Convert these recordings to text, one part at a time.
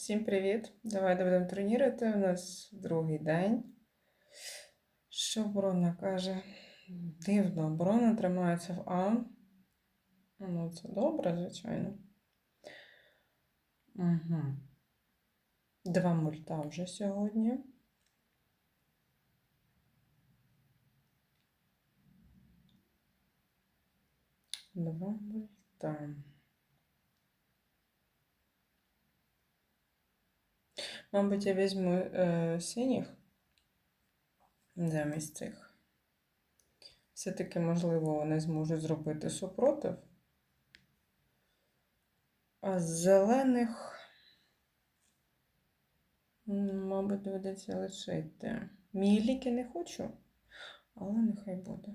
Всім привіт! Давайте будемо тренувати. У нас другий день. Що оборона каже? Дивно, оборона тримається в А. Ну, це добре, звичайно. Угу. Два мульта вже сьогодні. Два мульта. Мабуть, я візьму е, синіх замість цих. Все-таки, можливо, вони зможуть зробити супротив. А з зелених, мабуть, доведеться лишити. Міліки не хочу, але нехай буде.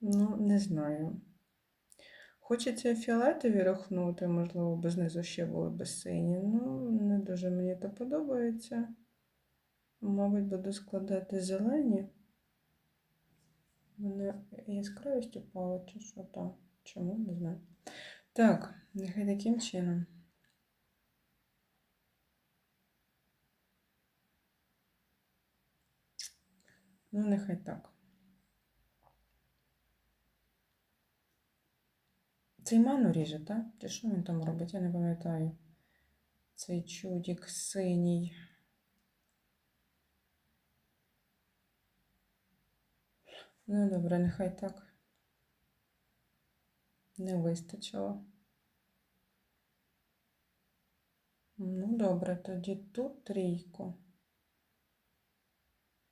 Ну, не знаю. Хочеться фіолетові рахнути, можливо, бо знизу ще були б сині. Ну, не дуже мені це подобається. Мабуть, буду складати зелені. Вони яскравість упала, чи що там? Чому? Не знаю. Так, нехай таким чином. Ну, нехай так. Цей ману ріже, так? Чи що він там робить? Я не пам'ятаю. Цей чудік синій. Ну, добре, нехай так. Не вистачило. Ну, добре, тоді тут трійку.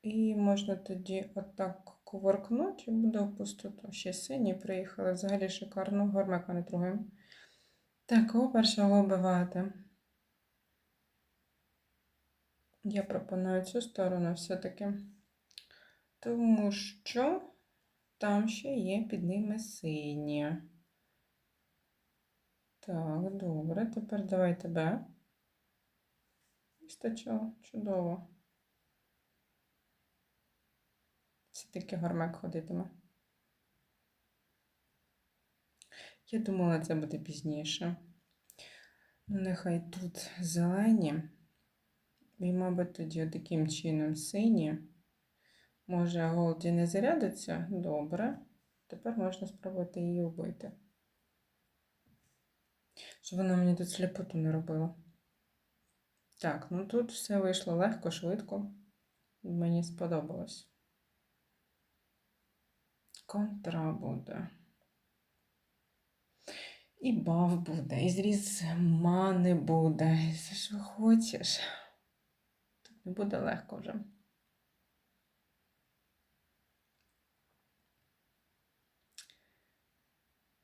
І можна тоді отак кувыркнути і буде в пустоту. Ще сині приїхали. Взагалі шикарно. Гормека не трогаємо. Так, кого першого вбивати? Я пропоную цю сторону все-таки. Тому що там ще є під ними сині. Так, добре. Тепер давай тебе. Вистачило. Чудово. Все-таки гармек ходитиме. Я думала, це буде пізніше. Ну, нехай тут зелені. І, мабуть, тоді таким чином сині. Може, Голді не зарядиться? Добре. Тепер можна спробувати її вбити. Щоб вона мені тут сліпоту не робила. Так, ну тут все вийшло легко, швидко. Мені сподобалось. Контра буде. І бав буде, і зріз мани буде. І все, що хочеш. Тут не буде легко вже.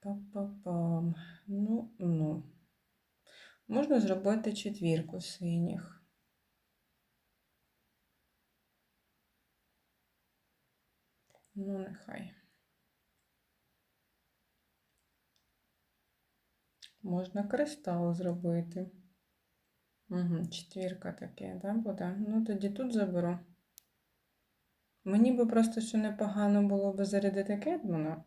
Па-па-пам. Ну, ну. Можна зробити четвірку синіх. Ну, нехай. Можна кристал зробити. Угу, четвірка таке, да, буде? Ну, тоді тут заберу. Мені би просто що непогано було би зарядити Кетмана.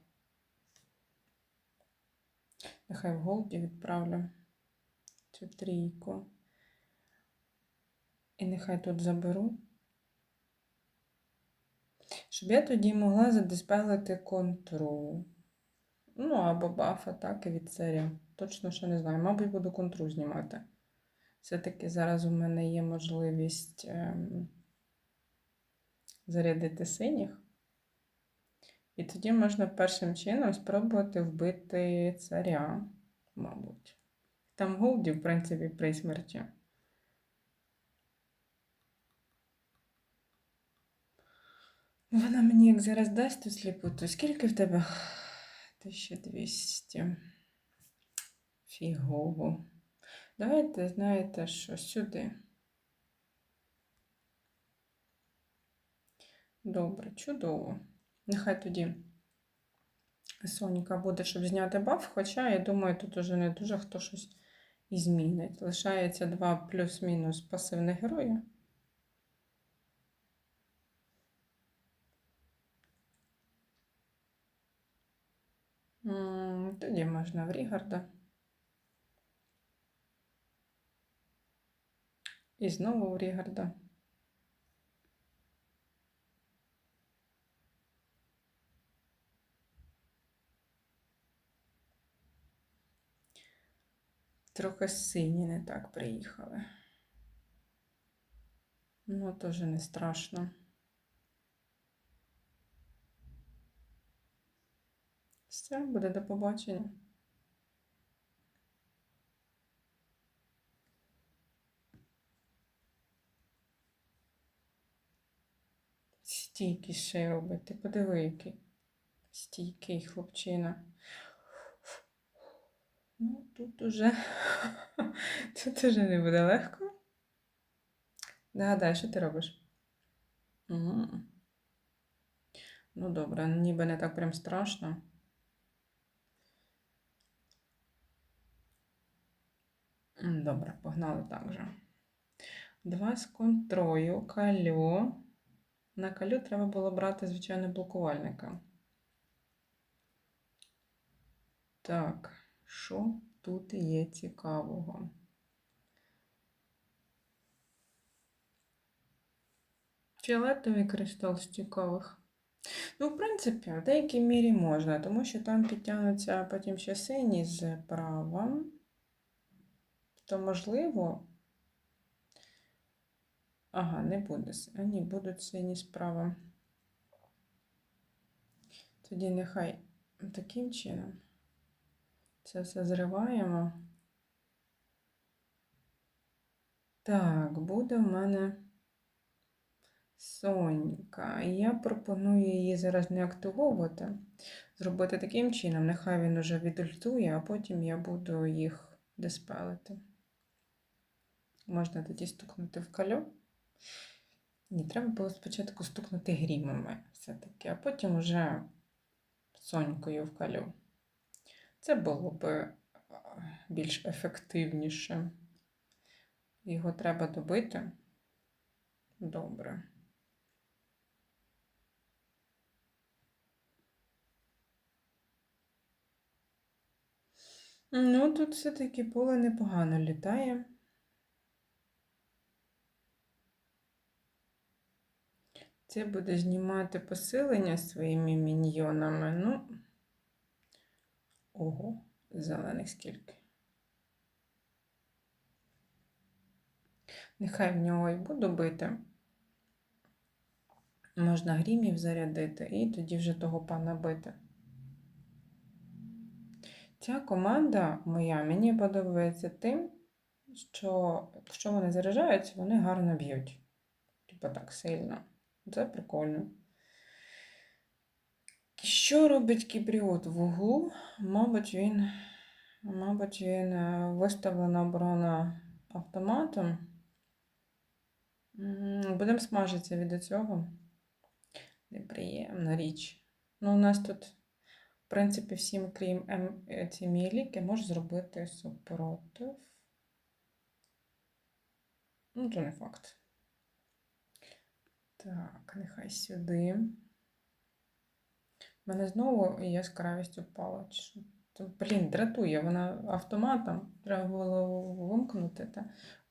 Нехай в голді відправлю цю трійку. І нехай тут заберу. Щоб я тоді могла задиспелити контру. Ну, або баф атаки від царя. Точно ще не знаю. Мабуть, буду контру знімати. Все-таки зараз у мене є можливість ем, зарядити синіх. І тоді можна першим чином спробувати вбити царя, мабуть. Там Голді, в принципі, при смерті. Вона мені як зараз дасть ту сліпоту. Скільки в тебе? 1200. Фігово. Давайте, знаєте, що сюди. Добре, чудово. Нехай тоді Соніка буде, щоб зняти баф, хоча, я думаю, тут уже не дуже хто щось і змінить. Лишається два плюс-мінус пасивних героя. Тоді можна в Рігарда. І знову в Рігарда. Трохи сині не так приїхали. Ну, теж не страшно. Все, буде до побачення. Стійкий ще й робить. Подиви, який стійкий хлопчина. Ну, тут уже, тут уже не буде легко. Нагадай, що ти робиш? Угу. Ну, добре, ніби не так прям страшно. Добре, погнали так же. Два з контрою, калю. На калю треба було брати, звичайно, блокувальника. Так, що тут є цікавого? Фіолетовий кристал з цікавих. Ну, в принципі, в деякій мірі можна, тому що там підтягнуться потім ще сині з права. То можливо. Ага, не буде. А ні, будуть сині справа. Тоді нехай таким чином. Це все зриваємо. Так, буде в мене Сонька. Я пропоную її зараз не активовувати. Зробити таким чином, нехай він уже відультує, а потім я буду їх диспелити. Можна тоді стукнути в калю. Ні, треба було спочатку стукнути грімами все-таки, а потім уже сонькою в калю. Це було б більш ефективніше. Його треба добити. Добре. Ну, тут все-таки поле непогано літає. Це буде знімати посилення своїми міньйонами. Ну, ого, зелених скільки. Нехай в нього і буду бити. Можна грімів зарядити і тоді вже того пана бити. Ця команда моя мені подобається тим, що якщо вони заряджаються, вони гарно б'ють. Типа так сильно. Це прикольно. Що робить кібріот в углу? Мабуть, він, мабуть, він е, виставлена оборона автоматом. Будемо смажитися від цього. Неприємна річ. Ну, у нас тут, в принципі, всім, крім е, ці міліки, можуть зробити супротив. Ну, то не факт. Так, нехай сюди. Мене знову яскравість упала. Блін, дратує, вона автоматом. Треба було вимкнути та,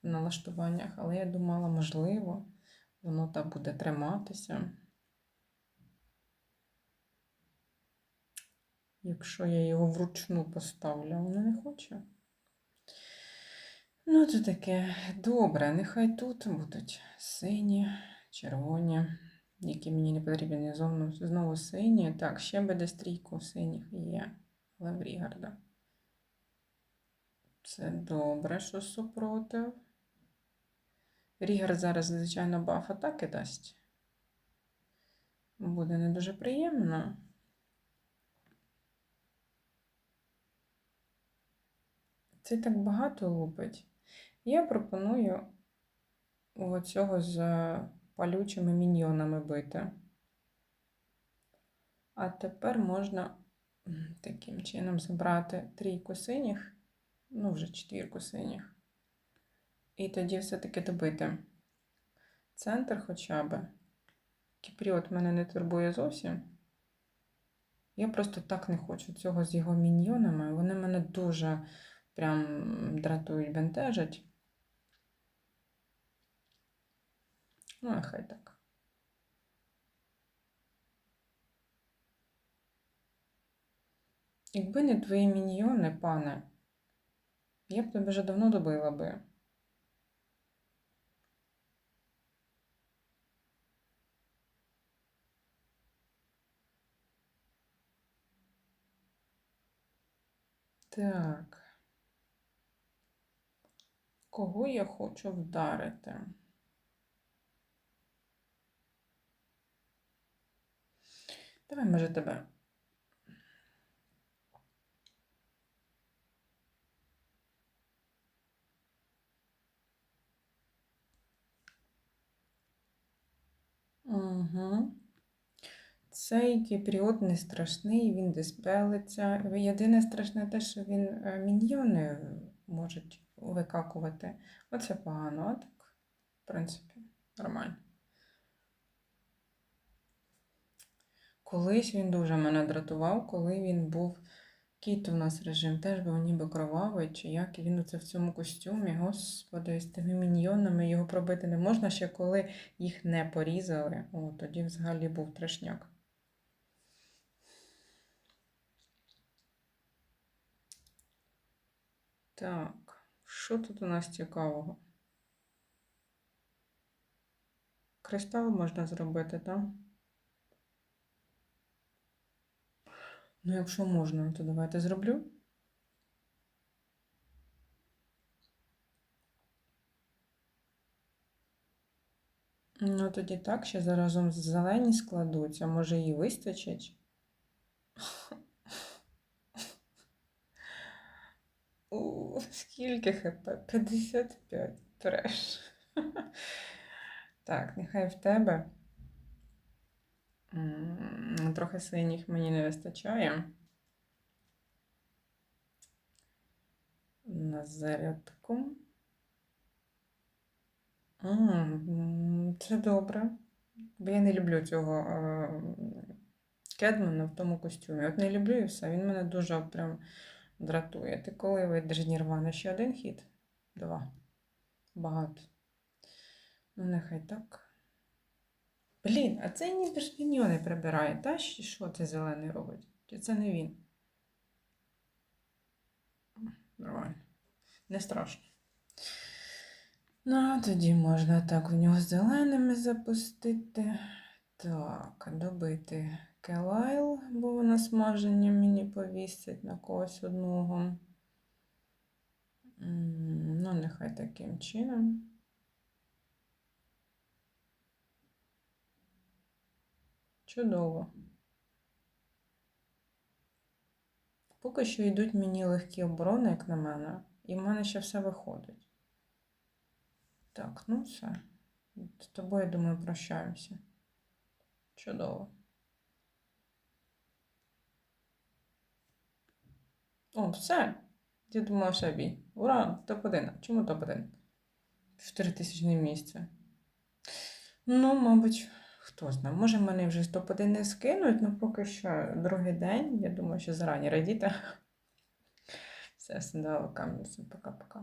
в налаштуваннях, але я думала, можливо, воно так буде триматися. Якщо я його вручну поставлю, воно не хоче. Ну, це таке добре, нехай тут будуть сині, червоні, які мені не потрібні. Знову, знову сині. Так, ще буде стрійку синіх є. В Рігарда. Це добре, що супротив. Рігар зараз, звичайно, баф атаки дасть. Буде не дуже приємно. Це так багато лупить. Я пропоную оцього з палючими міньйонами бити. А тепер можна таким чином забрати трійку синіх, ну вже четвірку синіх. І тоді все-таки добити центр хоча б. Кіпріот мене не турбує зовсім. Я просто так не хочу цього з його міньйонами. Вони мене дуже прям дратують, бентежать. Ну, нехай так. Якби не твої міньйони, пане, я б тебе вже давно добила би. Так. Кого я хочу вдарити? Давай, може, тебе. Угу. Цей кіпріот не страшний, він диспелиться. Єдине страшне те, що він е, міньйони можуть викакувати. Оце погано, а так, в принципі, нормально. Колись він дуже мене дратував, коли він був. Кіт у нас режим теж був ніби кровавий, чи як і він оце в цьому костюмі. Господи, з тими міньйонами його пробити не можна ще коли їх не порізали. О, тоді взагалі був трешняк. Так, що тут у нас цікавого? Кристал можна зробити, так? Ну, якщо можна, то давайте зроблю. Ну, тоді так, ще заразом з зелені складуться, може їй вистачить. У, скільки хп? 55. Треш. Так, нехай в тебе. Трохи синіх мені не вистачає. На зарядку. Це добре. Бо я не люблю цього е, Кедмана в тому костюмі. От не люблю і все. Він мене дуже прям дратує. Ти коли вийдеш Нірвана? Ще один хід? Два. Багато. Ну, нехай так. Блін, а це ніби ж міньйони прибирає, та? Що це зелений робить? Чи це не він? Нормально. Не страшно. Ну, тоді можна так в нього зеленими запустити. Так, добити Келайл, бо вона смаження мені повісить на когось одного. Ну, нехай таким чином. Чудово. Поки що йдуть мені легкі оборони, як на мене, і в мене ще все виходить. Так, ну все. З тобою, я думаю, прощаємося. Чудово. О, все. Я думала, ще бій. Ура! Топ-1. Чому топ-1? Чотири тисячне місце. Ну, мабуть, хто знає. Може, мене вже топ-1 не скинуть, але поки що другий день. Я думаю, що зарані радіти. Все, сендала камінь. Пока-пока.